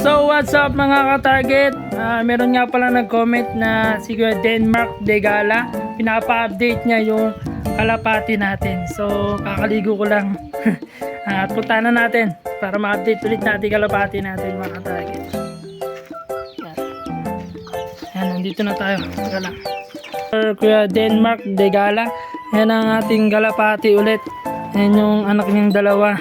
So what's up mga ka-target? Ah, meron nga pala nag-comment na si Kuya Denmark Degala. Pinapa-update niya yung kalapati natin. So kakaligo ko lang. At punta na natin para ma-update ulit natin kalapati natin mga ka-target. Yan. Nandito na tayo. Teka lang. Kuya Denmark Degala. Yan ang ating kalapati ulit. Yan yung anak niyang dalawa.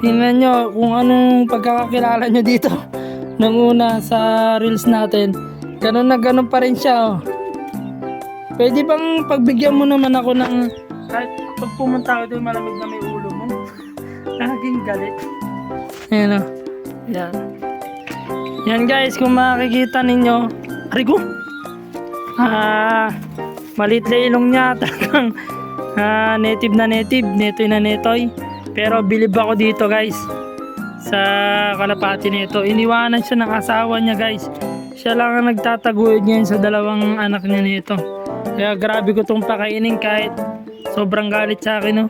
Tingnan nyo kung anong pagkakakilala nyo dito. Nung una sa reels natin. Ganun na ganun pa rin siya. Oh. Pwede bang pagbigyan mo naman ako ng kahit pag pumunta ako doon malamig na may ulo mo. Laging galit. Ayan o. Yan. Yan guys, kung makikita ninyo. Arigo! Ah, malit na ilong niya. Talagang ah, native na native. Netoy na netoy. Pero bilib ako dito guys. Sa kalapati nito. Iniwanan siya ng asawa niya guys. Siya lang ang nagtataguyod niyan sa dalawang anak niya nito. Kaya grabe ko tong pakainin kahit sobrang galit sa akin no.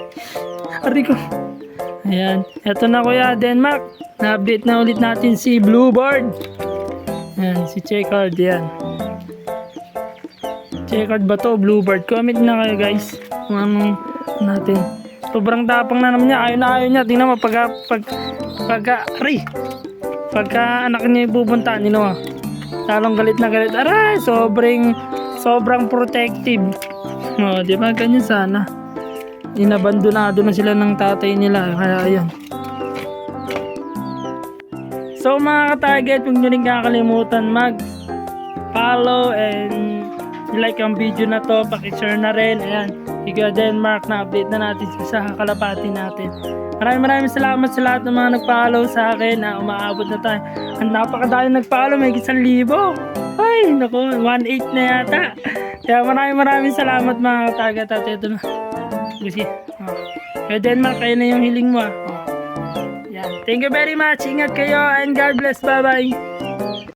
Ari ko. Ayan. Eto na kuya Denmark. Na-update na ulit natin si Bluebird. Ayan. Si Checkered. Yan. Checkered ba to? Bluebird. Comment na kayo guys. Kung anong natin. Sobrang tapang na naman niya. Ayaw na ayaw niya. Tingnan mo. Pagka, pag, pagka, aray. Pagka anak niya ipupunta. Nino ah. Talong galit na galit. Aray. Sobrang, sobrang protective. O, di ba? Ganyan sana. Inabandonado na sila ng tatay nila. Kaya ayun. So mga ka-target, huwag nyo rin kakalimutan mag follow and like ang video na to, pakishare na rin. Ayan, Ika Denmark na update na natin sa kalapati natin. Maraming maraming salamat sa lahat ng mga nag-follow sa akin na umaabot na tayo. Ang napakadami nag-follow, may isang libo. Ay, naku, 1.8 na yata. Kaya maraming maraming salamat mga ka-target at ito na. Gusi. Oh. Kaya Denmark, kayo na yung hiling mo. ah. Oh. Yan. Thank you very much. Ingat kayo and God bless. Bye-bye.